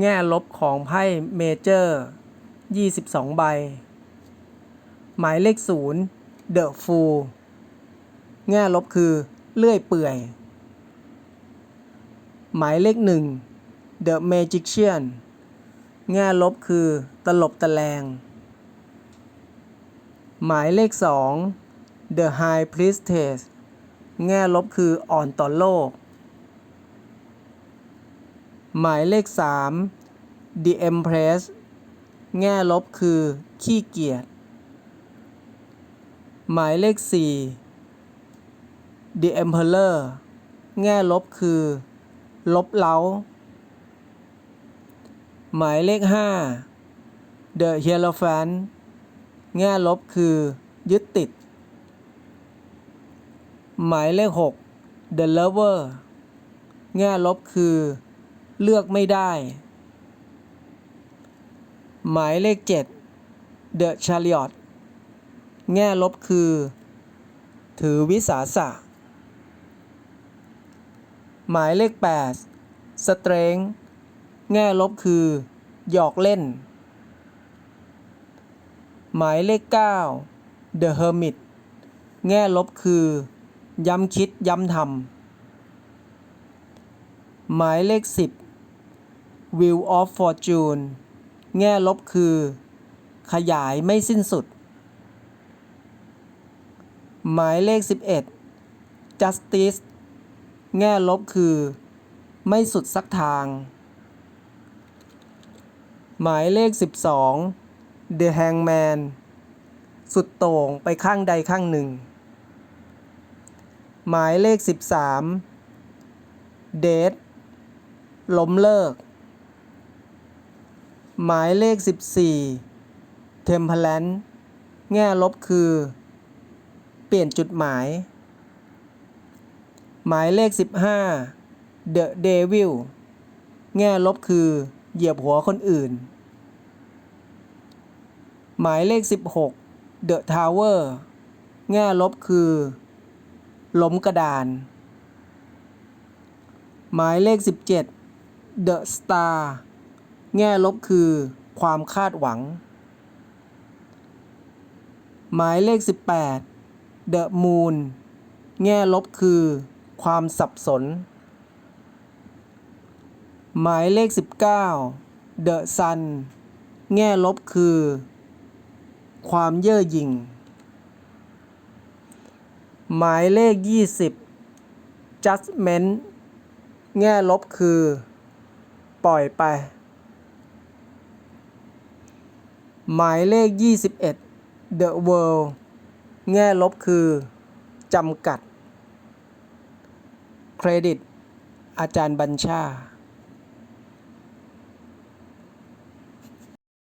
แง่ลบของไพ่เมเจอร์ 22 ใบ หมายเลข 0 The Fool แง่ลบคือ เลื่อยเปื่อย หมายเลข 1 The Magician แง่ลบคือ ตลบตะแลง หมายเลข 2 The High Priestess แง่ลบคืออ่อนต่อโลก หมายเลข 3 The Empress แง่ลบคือ ขี้เกียจ หมายเลข 4 The Emperor แง่ลบคือ ลบเล้า หมายเลข 5 The Hierophant แง่ลบคือ ยึดติด หมายเลข 6 The Lover แง่ลบคือ เลือกไม่ได้ หมายเลข 7 The Chariot แง่ลบคือ ถือวิสาสะ หมายเลข 8 Strength แง่ลบคือ หยอกเล่น หมายเลข 9 The Hermit แง่ลบคือ ย้ำคิดย้ำทำหมายเลข 10 Wheel of Fortune แง่ลบคือ ขยายไม่สิ้นสุด หมายเลข 11 Justice แง่ลบคือ ไม่สุดสักทาง หมายเลข 12 The Hangman สุดโต่งไปข้างใดข้างหนึ่ง หมายเลข 13 เดทล้มเลิก หมายเลข 14เทมเพลนแง่ลบคือ เปลี่ยนจุดหมาย หมายเลข 15 The Devil แง่ลบคือ เหยียบหัวคนอื่น หมายเลข 16 The Tower แง่ลบคือล้มกระดาน หมายเลข 17 The Star แง่ลบคือความคาดหวัง หมายเลข 18 The Moon แง่ลบคือความสับสน หมายเลข 19 The Sun แง่ลบคือ ความเย่อหยิ่ง หมายเลข 20 judgment แง่ลบคือ ปล่อยไป หมายเลข 21 the world แง่ลบคือจำกัด เครดิต อาจารย์บัญชา